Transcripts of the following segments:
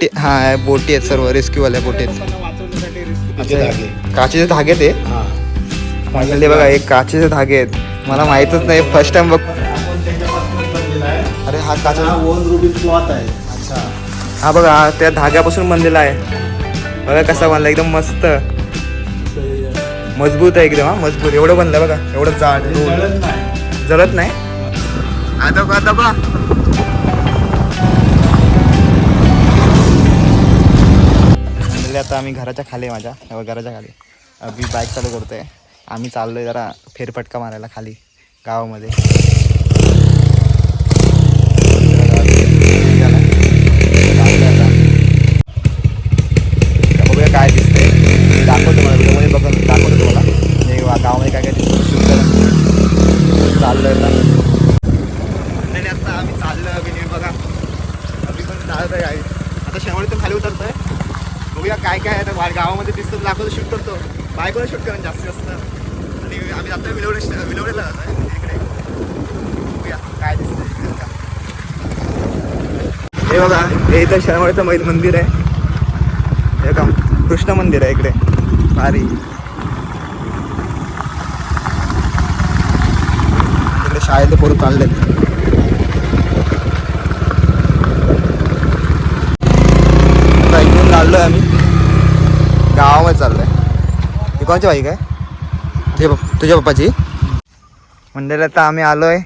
ते- हा बोटी आहेत सर्व रेस्क्यूवाल्या बोटी आहेत. वाचवण्यासाठी rescue धागे. काचेचे धागे ते हा. म्हणले बघा एक काचेचे धागे आहेत. मला माहीतच नाही फर्स्ट टाइम बघ. आपण त्याच्यापासूनच बनलेला आहे. अरे हा हा काचा वन रुबी क्लॉथ आहे. अच्छा. हा बघा हा त्या धाग्यापासून बनलेला आहे. बघा कसा बनला एकदम मस्त. मजबूत आहे एकदम हा मजबूत. एवढं बनलं बघा एवढं जाड जळत नाही. जळत नाही. आता बघा आता बघा. म्हणजे आता आम्ही घराच्या खाली आहे माझ्या. घराच्या खाली. मी बाईक चालू करतोय. आम्ही चाललोय जरा फेरफटका मारायला खाली गावामध्ये. बघूया काय दिसतंय. दाखवतो मला व्हिडिओमध्ये बघ दाखवतो तुम्हाला. हे गावामध्ये काय काय दिसतं शूट करा. चाललोय आता. नाही आता आम्ही चाललं अभिनय बघा. अभि पण चालत आहे आता आता तर खाली उतरतोय. बघूया काय काय आहे. आता गावामध्ये दिसतं लाखोचं शूट करतो. बायकोला शूट करून जास्ती जास्त. आणि आम्ही आता विलवडे विलवडेला जातोय इकडे. बघूया काय हे बघा हे इथं शनिवारचं मैल मंदिर आहे. हे का कृष्ण मंदिर आहे इकडे. भारी. इकडे शाळेत पोरं चाललेत. आता इकडून आम्ही. गावामध्ये चाललोय. ही कोणाची बाईक आहे तुझ्या तुझ्या पप्पाची? मंदिरात आता आम्ही आलोय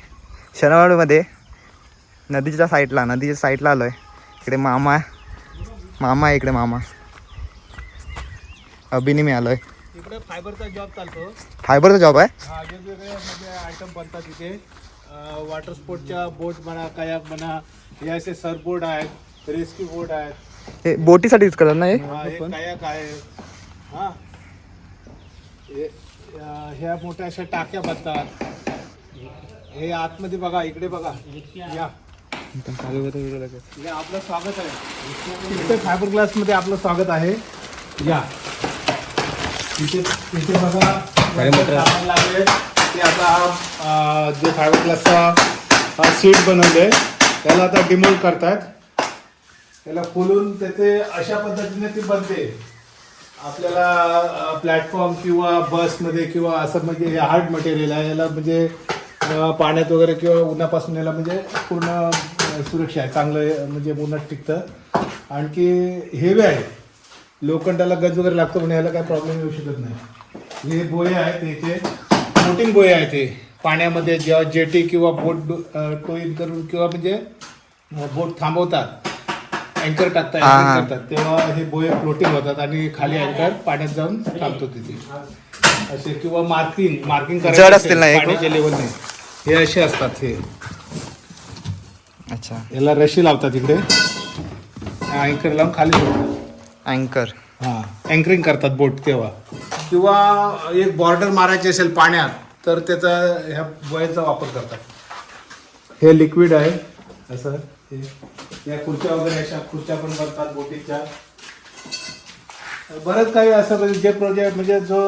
शनिवारमध्ये. नदीच्या साईडला नदीच्या साईडला आलोय. इकडे मामा मामा आहे इकडे मामा. अभिनी मी आलोय. इकडे फायबरचा जॉब चालतो. फायबरचा जॉब आहे? वेगवेगळे म्हणजे आयटम बनतात इथे. वॉटर स्पोर्टच्या बोट म्हणा कयाक म्हणा हे असे सरबोर्ड आहेत रेस्क्यू बोट आहेत. हे बोटीसाठी यूज करतात ना हे? हा, हे हा. हे अं, ह्या मोठ्या अशा टाक्या बनतात. हे आतमध्ये बघा इकडे बघा. या. आपलं स्वागत आहे. इथे फायबर ग्लासमध्ये आपलं स्वागत आहे. या. इथे इथे बघा. सामान लागले. ते आता हा, अं, जे फायबर ग्लासचा सीट बनवले त्याला आता डिमोल्ड करतात. त्याला खोलून त्याचे अशा पद्धतीने ती बनते. आपल्याला प्लॅटफॉर्म किंवा बसमध्ये किंवा असं म्हणजे हे हार्ड मटेरियल आहे याला म्हणजे पाण्यात वगैरे किंवा उन्हापासून याला म्हणजे पूर्ण सुरक्षा आहे चांगलं म्हणजे उन्हात टिकतं. आणखी हेवे आहे. लोखंडाला गज वगैरे लागतो पण याला काय प्रॉब्लेम येऊ शकत नाही. हे बोया आहेत इथे फ्लोटिंग बोया आहेत हे पाण्यामध्ये जेव्हा जेटी किंवा बोट टोईन करून किंवा म्हणजे बोट थांबवतात अँकर टाकतात anchor करतात तेव्हा हे बोये फ्लोटिंग होतात आणि खाली अँकर पाण्यात जाऊन थांबतो तिथे. असे किंवा मार्किंग मार्किंग जड असतील ना हे खूप? पाण्याच्या लेवलने हे असे असतात हे. अच्छा. याला रशी लावतात इकडे. अँकर लावून खाली सोडतात अँकर हा अँकरिंग करतात बोट तेव्हा. किंवा एक बॉर्डर मारायची असेल पाण्यात तर त्याचा ह्या बोयाचा वापर करतात. हे लिक्विड आहे असं. या खुर्च्या वगैरे अशा खुर्च्या पण बनतात बोटीच्या. बरंच काही असं म्हणजे जे प्रोजेक्ट म्हणजे जो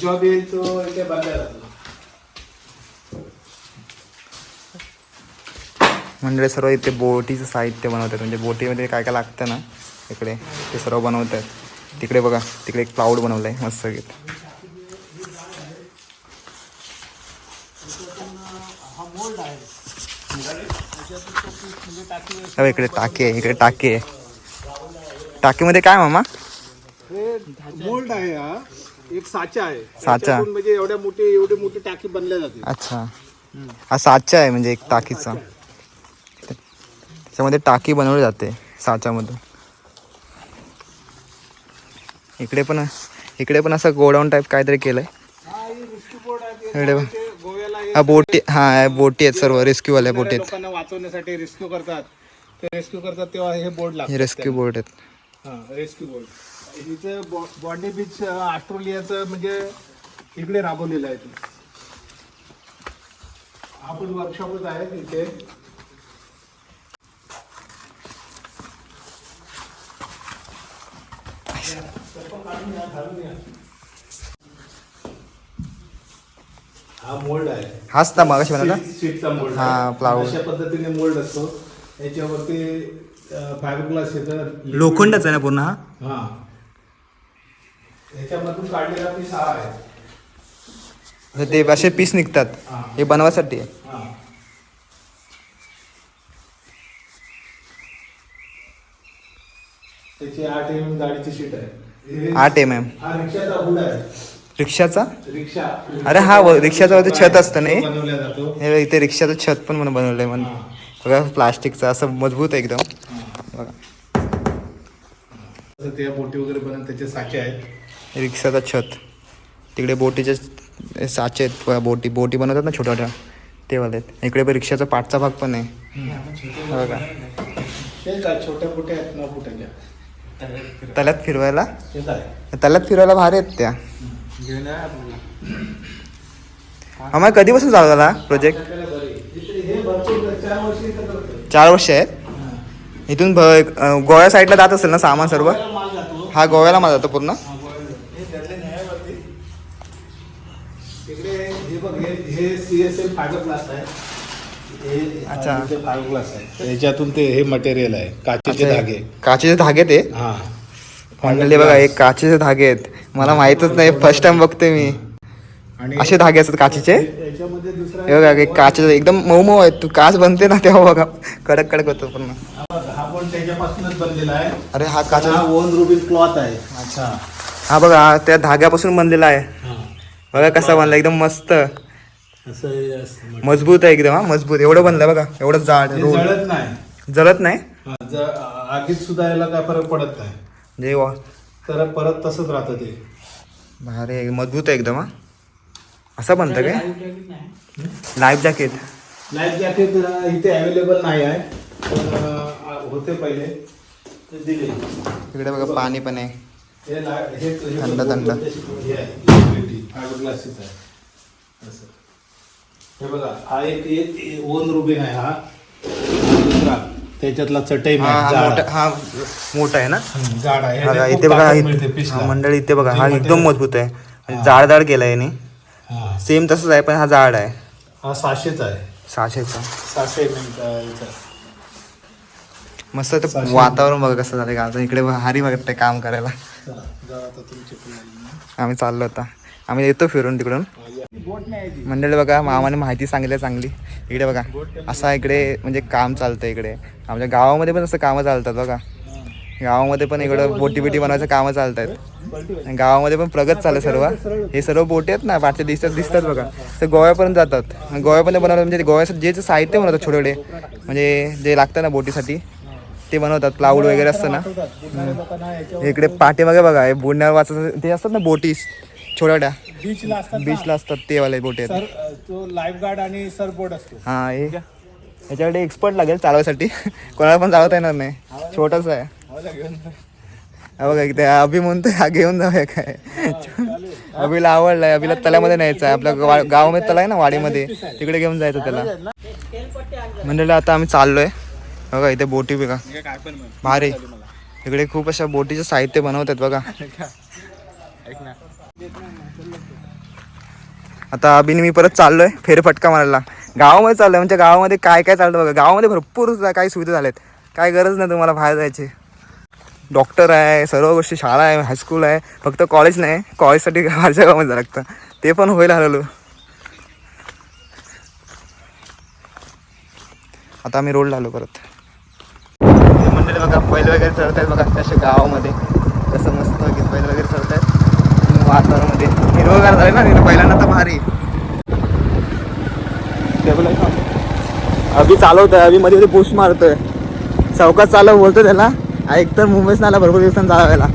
जॉब येईल तो इथे बांधला जातो. म्हणजे सर्व इथे बोटीचं साहित्य बनवतात. म्हणजे बोटीमध्ये काय काय लागतं ना इकडे ते सर्व बनवतात. तिकडे बघा तिकडे एक प्लाऊड बनवलं आहे मस्त गीत इकडे टाकी आहे इकडे टाकी. आहे टाकीमध्ये काय मामा? मोल्ड आहे हा. एक साचा आहे. साचा. म्हणजे एवढ्या मोठी एवढी मोठी टाकी बनल्या जाते. अच्छा. हा साचा आहे म्हणजे एक टाकीचा. त्याच्यामध्ये टाकी बनवली जाते साच्यामधून इकडे पण इकडे पण असं गोडाऊन टाईप काहीतरी केलंय. इकडे बघ. हे बोटी हा बोटी आहेत सर्व रेस्क्यूवाल्या बोटी आहेत. लोकांना वाचवण्यासाठी रेस्क्यू करतात. ते रेस्क्यू करतात तेव्हा हे बोर्ड लागतात हे रेस्क्यू बोट आहेत. हा रेस्क्यू बोर्ड हिचं बॉन्डी बीच ऑस्ट्रेलियाचं म्हणजे इकडे राबवलेलं आहे ते. हा पण वर्कशॉपच आहे इथे हा मोल्ड आहे. हाच ना? सीटचा मोल्ड हा, plywood. अशा पद्धतीने मोल्ड असतो. याच्यावरती फायबर ग्लास येतं लोखंडाचा आहे ना पूर्ण हा? हा. याच्यामधून काढलेला पीस हा आहे. तर ते असे पीस निघतात. हा. बनवासाठी आहे. हा. त्याची आठ एम गाडीची सीट आहे. आठ एम एम हा रिक्षाचा हुड आहे. रिक्षाचा? रिक्षा. अरे हा व- रिक्षाचं वरती छत असतं ना हे? बनवला हे इथे रिक्षाचं छत पण म्हणून बनवलंय म्हणून हा. बघा प्लास्टिकचं असं मजबूत आहे एकदम. हा. बघा. असं त्या बोटी वगैरे बनवून त्याचे साचे आहेत. रिक्षाचं छत. तिकडे बोटीचे साचे आहेत. बघा, बोटी बोटी बनवतात ना छोट्या छोट्या ते वाले आहेत. इकडे पण रिक्षाचा पाठचा भाग पण आहे. हा बघा. छोट्या बोट्या आहेत तल्यात फिरवायला? आहे. तल्यात फिरवायला भारी आहेत त्या. आम्हाला कधीपासून चालू झाला प्रोजेक्ट चार वर्ष आहेत. हा. इथून भ- गोव्या साईडला जात असेल ना सामान सर्व. हा गोव्याला माझा जातो पूर्ण? अच्छा. याच्यातून ते हे मटेरियल आहे. काचेचे धागे. काचेचे धागे ते? हा. म्हणले बघा हे काचेचे धागे आहेत. मला माहीतच नाही फर्स्ट टाइम बघते मी. असे धागे असतात काचेचे. हे बघा काचेचे एकदम मऊ मऊ आहेत तू काच बनते ना तेव्हा बघा. कडक कडक होतो पूर्ण. अरे हा काच हा ओन रुबिन क्लॉथ आहे. अच्छा. हा बघा हा त्या धाग्यापासून बनलेला आहे. हा. बघा कसा बनला एकदम मस्त. मजबूत आहे एकदम हा मजबूत. एवढं बनलंय बघा एवढं जाड रोड. जळत नाही. जळत नाही? आगीत सुद्धा याला काय फरक पडत नाही. तर परत तसंच राहतं ते भारी आहे, मजबूत आहे एकदम हा असं बनतं काय लाईफ जॅकेट लाईफ जॅकेट इथे अवेलेबल नाही आहे पण अं, होते पहिले ते दिले इकडे बघा पाणी पण आहे हे ला- हे हे थंड- थंड. हे आहे, fiber असं. हे बघा हा एक ओन रुबिन आहे हा त्याच्यातला चटई हा हा मोठा आहे. हा मोठा आहे ना? हम्म, जाड आहे. बघा ह्याच्यात इथे खूप बघा ताकद इथे-. हा, मंडळी इथे बघा हा एकदम मजबूत आहे. म्हणजे जाड जाड केलाय याने. हा. सेम तसंच आहे पण हा जाड आहे. हा सहाशेचा आहे. सहाशेचा. सहाशे मस्त ते. वातावरण बघा कसं झालं गावचं इकडे हारी बघत काम करायला. आता तुमची आम्ही चाललो आता. आम्ही येतो फिरून तिकडून. मंडळी बघा मामाने माहिती सांगितली चांगली. इकडे बघा असा इकडे म्हणजे काम चालतं इकडे. आमच्या गावामध्ये पण असं कामं चालतात बघा. गावामध्ये पण इकडं बोटी बिटी बनवायचं कामं चालत आहेत गावामध्ये पण प्रगत चालू सर्व. हे सर्व बोटी आहेत ना बाहेरच्या दिसतात दिसतात बघा. ते गोव्यापर्यंत जातात. गोव्यापर्यंत बनवलं म्हणजे गोव्याचं जे साहित्य बनवतात छोटे छोटे म्हणजे जे लागतं ना बोटीसाठी ते बनवतात. प्लाऊड वगैरे असतं ना. इकडे पाठीमागे बघा हे बुडण्यावर वाचत ते असतात ना बोटी छोट्या छोट्या बीचला असतात बीचला असतात ते वाले बोटी आहेत. सर तो लाईफ गार्ड आणि सरबोर्ड असतो. हा हे. याच्याकडे एक्सपर्ट लागेल चालवायसाठी. कोणाला पण चालवता येणार नाही. छोटाच आहे. हा बघा इथे अभि म्हणतोय हा घेऊन जाऊया काय. अभिला आवडलाय अभिला तल्यामध्ये न्यायचं आहे. आपल्या गावामध्ये तला आहे ना वाडीमध्ये. तिकडे घेऊन जायचं त्याला. म्हणजे आता आम्ही चाललोय. बघा इथे बोटी बघा. भारी. इकडे खूप अशा बोटीचं साहित्य बनवतात बघा. आता अभिने मी परत चाललो आहे फेरफटका मारायला. गावामध्ये चाललोय म्हणजे गावामध्ये काय काय चालतं बघा. गावामध्ये भरपूर काही सुविधा झाल्या आहेत काय गरज नाही तुम्हाला बाहेर जायची. डॉक्टर आहे सर्व गोष्टी शाळा आहे हायस्कूल आहे फक्त कॉलेज नाही कॉलेजसाठी बाहेरच्या गावामध्ये जावं लागतं. ते पण होईल हळूहळू. आता आम्ही रोडला आलो परत. मंडळी बघा बैल वगैरे चढत आहेत बघा तसे गावामध्ये. कसं मस्त की बैल वगैरे चढत आहेत वातावरणामध्ये हिरवगार झाले ना तिथं बैलांना तर भारी. अभि चालवतोय अभि मध्ये मध्ये पोस्ट मारतोय. चौकात चालव बोलतो त्याला. एक तर मुंबईच आला भरपूर दिवसांनी चालवायला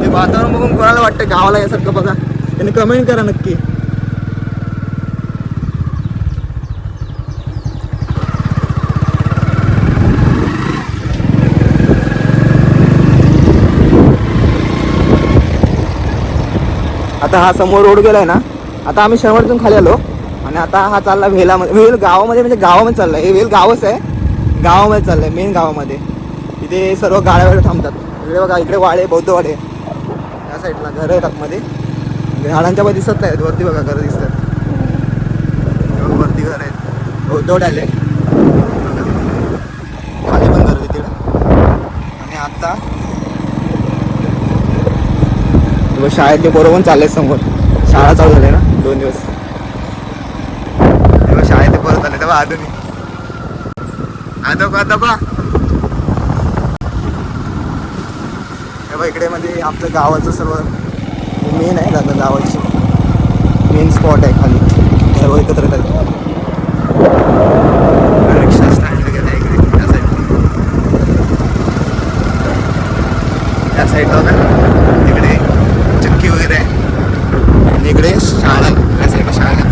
ते वातावरण बघून कोणाला वाटतं गावाला यासारखं बघा. त्यांनी कमेंट करा नक्की. आता हा समोर रोड गेलाय ना आता आम्ही शहरातून खाली आलो आणि आता हा चालला वेलामध्ये वेल गावामध्ये म्हणजे गावामध्ये चाललाय. हे वेल गावच आहे गावामध्ये चाललंय मेन गावामध्ये. इथे सर्व गाड्या वगैरे थांबतात. इकडे बघा इकडे वाडे बौद्ध वाडे. या साईडला घरं आहेत आतमध्ये. झाडांच्या मध्ये दिसत नाहीत वरती बघा घरं दिसतात. बौद्ध वाडे आले. खाली पण गर्दी तिकडे. आणि आता बघ, शाळेतले पोरं पण चालले समोर. शाळा चालू झाली ना? दोन दिवस. तेव्हा शाळेतले पोरं चालले तेव्हा आधुनिक आदो का आदो का हे इकडे म्हणजे आमचं गावाचं सर्व मेन आहे आता गावाची. मेन स्पॉट आहे खाली. सर्व एकत्र येतात रिक्षा स्टँड वगैरे इकडे. त्या साईडला त्या साईडला ना तिकडे चक्की वगैरे आहे आणि इकडे शाळा आहे त्या साईडला शाळा आहे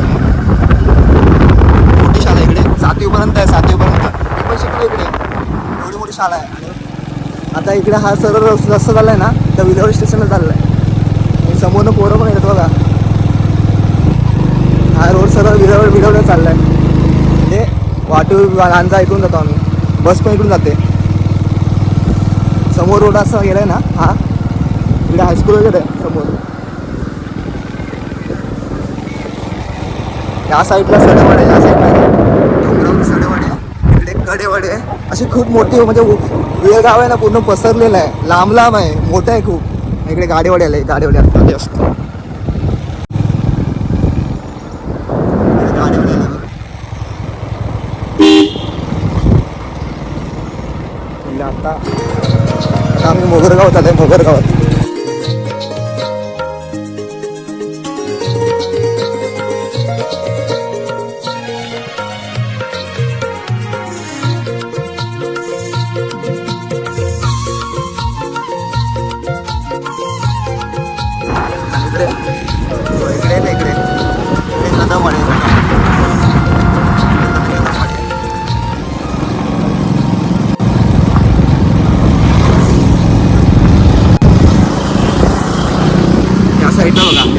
मोठी शाळा आहे इकडे. सातवीपर्यंत आहे सातवीपर्यंत. मी पण शिकलो इकडे. एवढी मोठी शाळा आहे. आणि आता इकडे हा सरळ रस्ता चालला आहे ना तर विदर्भ स्टेशनला चालला आहे समोरनं पोरं पण येतात बघा. हा रोड सरळ विरवळ विरवळ चालला आहे म्हणजे वाटू लांजा इकडून जातो आम्ही. बस पण इकडून जाते. समोर रोड असा गेलाय ना हा. इकडे हायस्कूल वगैरे आहे समोर. या साईडला सडेवाड आहे या साईडला सडेवाड आहे इकडे कडेवाड. आहे अशी खूप मोठी म्हणजे वेळ गाव आहे ना पूर्ण पसरलेलं आहे. लांब लांब आहे मोठं आहे खूप. इकडे गाडीवाडी आले गाडीवाडी असतो आले आता आम्ही मोगरगावात आलोय मोगरगावात.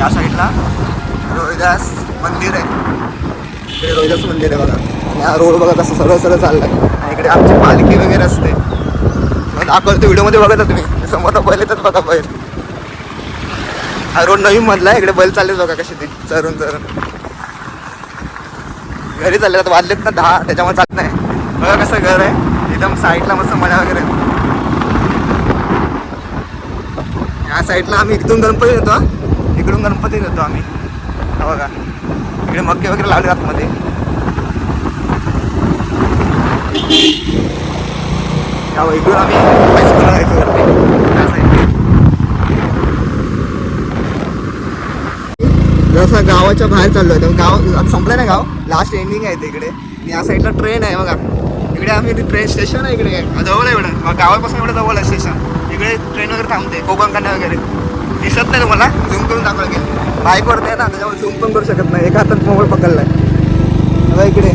या साईडला. रोहिदास मंदिर आहे. इकडे रोहिदास मंदिर आहे बघा. या रोड बघा कसं सरळ सरळ चाललंय. आणि इकडे आमची पालखी वगैरे असते. मग दाखवतो व्हिडिओमध्ये बघा तुम्ही. समोर बैल येतात बघा बैल. हा रोड नवीन मधला इकडे बैल चालले बघा कशी ती. चरून चरून. घरी चालले आता वाजलेत ना दहा. त्याच्यामुळे चालत नाही. बघा कसं घर आहे. एकदम साईडला मस्त मळ्या वगैरे. या साईडला आम्ही इथून गणपती येतो इकडून गणपती नेतो आम्ही. बघा. इकडे मक्के वगैरे लावले आतमध्ये. इकडून आम्ही हायस्कूलला जायचो करते जसं गावाच्या बाहेर चाललो आहे. गाव आता संपलं ना गाव. लास्ट एंडिंग आहे ते इकडे. आणि या साईडला ट्रेन आहे बघा. इकडे आम्ही ट्रेन स्टेशन आहे इकडे. जवळ आहे एवढं. मग गावापासून एवढं जवळ आहे स्टेशन इकडे ट्रेन वगैरे थांबते. कोकण कन्या वगैरे. दिसत नाही तुम्हाला? झूम करून दाखवलं गेलं बाईकवरती आहे ना त्याच्यामुळे झूम पण करू शकत नाही. एका हातात मोबाईल पकडलाय. बघा इकडे.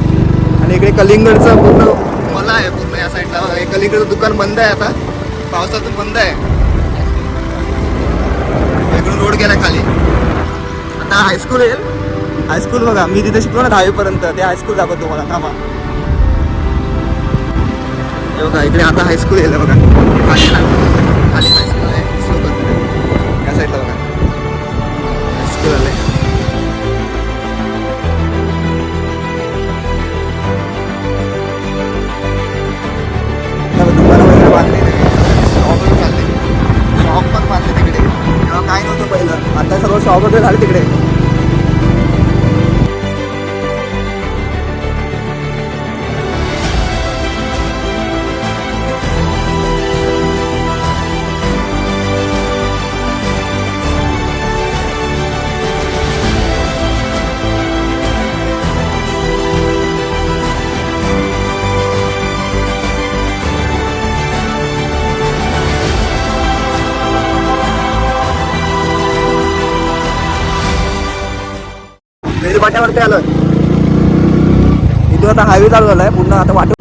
आणि इकडे कलिंगडचं पूर्ण मला आहे पूर्ण या साईडला बघा हे कलिंगडचं दुकान बंद आहे आता. पावसातून बंद आहे. इकडून रोड गेला खाली. आता हायस्कूल येईल. हायस्कूल बघा मी तिथे शिकलो ना दहावीपर्यंत. ते हायस्कूल दाखवतो तुम्हाला. थांबा. हे बघा इकडे आता हायस्कूल येईल. बघा. खाली खाली. वगैरे बांधले शॉप पण बांधले तिकडे. तेव्हा काय नव्हतं पहिलं. आता सर्व शॉप वगैरे झाले तिकडे. वाट्यावरती आलोय. इथून आता हायवे चालू झालाय पूर्ण आता वाटू.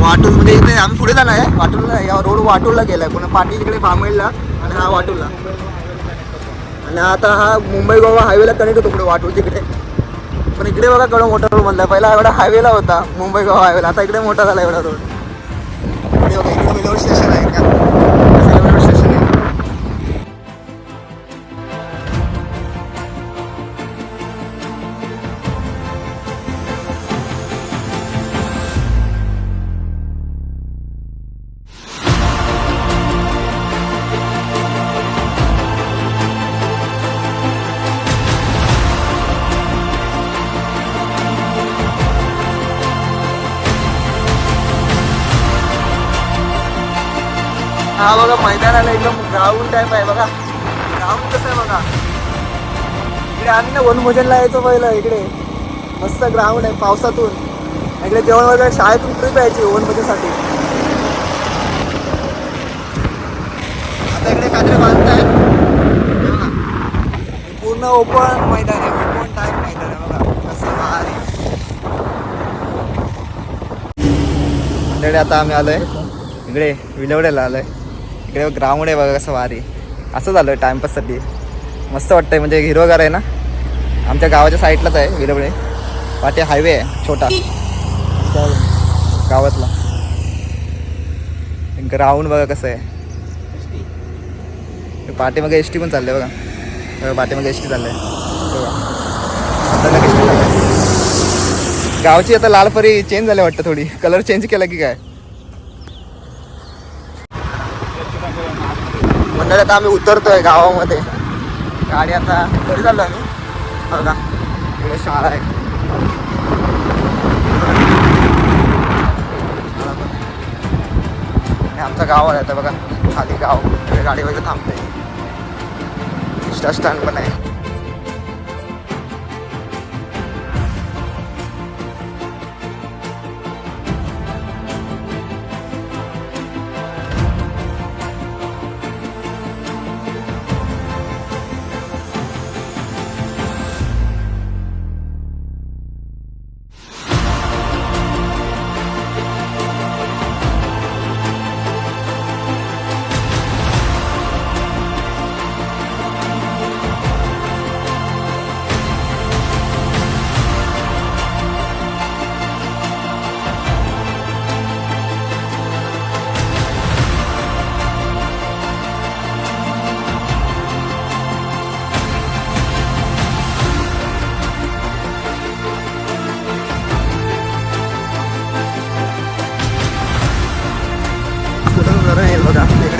वाटूल म्हणजे इथे आम्ही पुढे जाणार आहे. वाटूलला या रोड वाटूलला गेलाय. पुन्हा पाटी तिकडे भांबेडला आणि हा वाटूलला आणि आता हा मुंबई गोवा हायवेला कनेक्ट होतो पुढे वाटूल तिकडे. पण इकडे बघा कडं मोठा रोड बनलाय. पहिला एवढा हायवेला होता मुंबई गोवा हायवेला आता इकडे मोठा झाला एवढा रोड इकडे बघा इकडे स्टेशन आहे. हा बघा मैदानाला एकदम ग्राउंड टाईप आहे बघा. ग्राउंड कसं आहे बघा. इकडे आम्ही ना वनभोजनला यायचो पहिलं इकडे. मस्त ग्राउंड आहे पावसातून. इकडे जेवण वगैरे शाळेतून ट्रिप यायची वनभोजनसाठी. आता इकडे काहीतरी बांधताय पूर्ण ओपन मैदान आहे ओपन टाईप मैदान आहे बघा. कसं भारी. आता आम्ही आलोय. इकडे विलवड्याला आलोय. इकडे ग्राउंड आहे बघा कसं भारी. असं झालं टाइमपाससाठी. मस्त वाटतंय म्हणजे हिरोगार आहे ना? आमच्या गावाच्या साईडलाच आहे विलवडे वाटे हायवे आहे छोटा. गावातला. ग्राउंड बघा कसं आहे. पाठीमागे एस टी पण चाललंय बघा. बघा पाठीमागे एस टी चाललंय. बघा. आता लगेच गावची आता लालपरी चेंज झाली वाटतं थोडी. कलर चेंज केला की काय? तर आता आम्ही उतरतोय गावामध्ये. गाडी आता घरी चाललो आम्ही? बघा इकडे शाळा आहे. हे आमचं गाव आहे आता बघा खाली गाव. गाडी वगैरे थांबते. स्टँड पण आहे.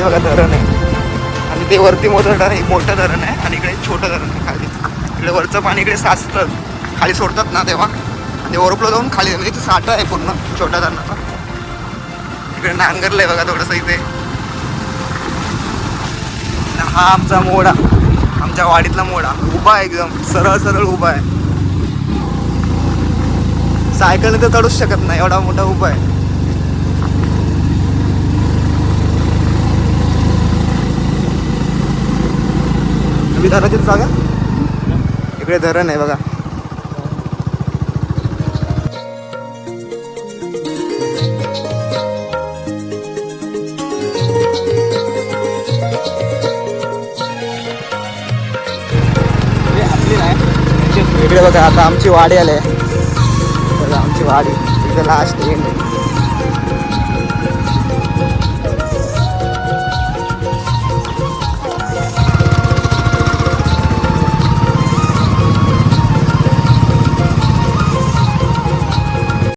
बघा इकडे बघा धरण आहे. आणि ते वरती मोठं धरण आहे मोठं धरण आहे आणि इकडे छोटं धरण आहे खाली. इकडे वरचं पाणी इकडे साचतं. खाली सोडतात ना तेव्हा. आणि ते ओव्हरफ्लो जाऊन खाली म्हणजे इथे साठा आहे पूर्ण छोट्या धरणाचा. इकडे नांगरलं आहे बघा थोडंसं इथे. हा आमचा मोडा. आमच्या वाडीतला मोडा. उभा आहे एकदम. सरळ सरळ उभा आहे. सायकलने तर चढूच शकत नाही. एवढा मोठा उभा आहे. तुम्ही धरणाची जागा? इकडे धरण आहे बघा. इकडे बघा आता आमची वाडी आली आहे. बघा आमची वाडी. इकडे लास्ट एंड आहे.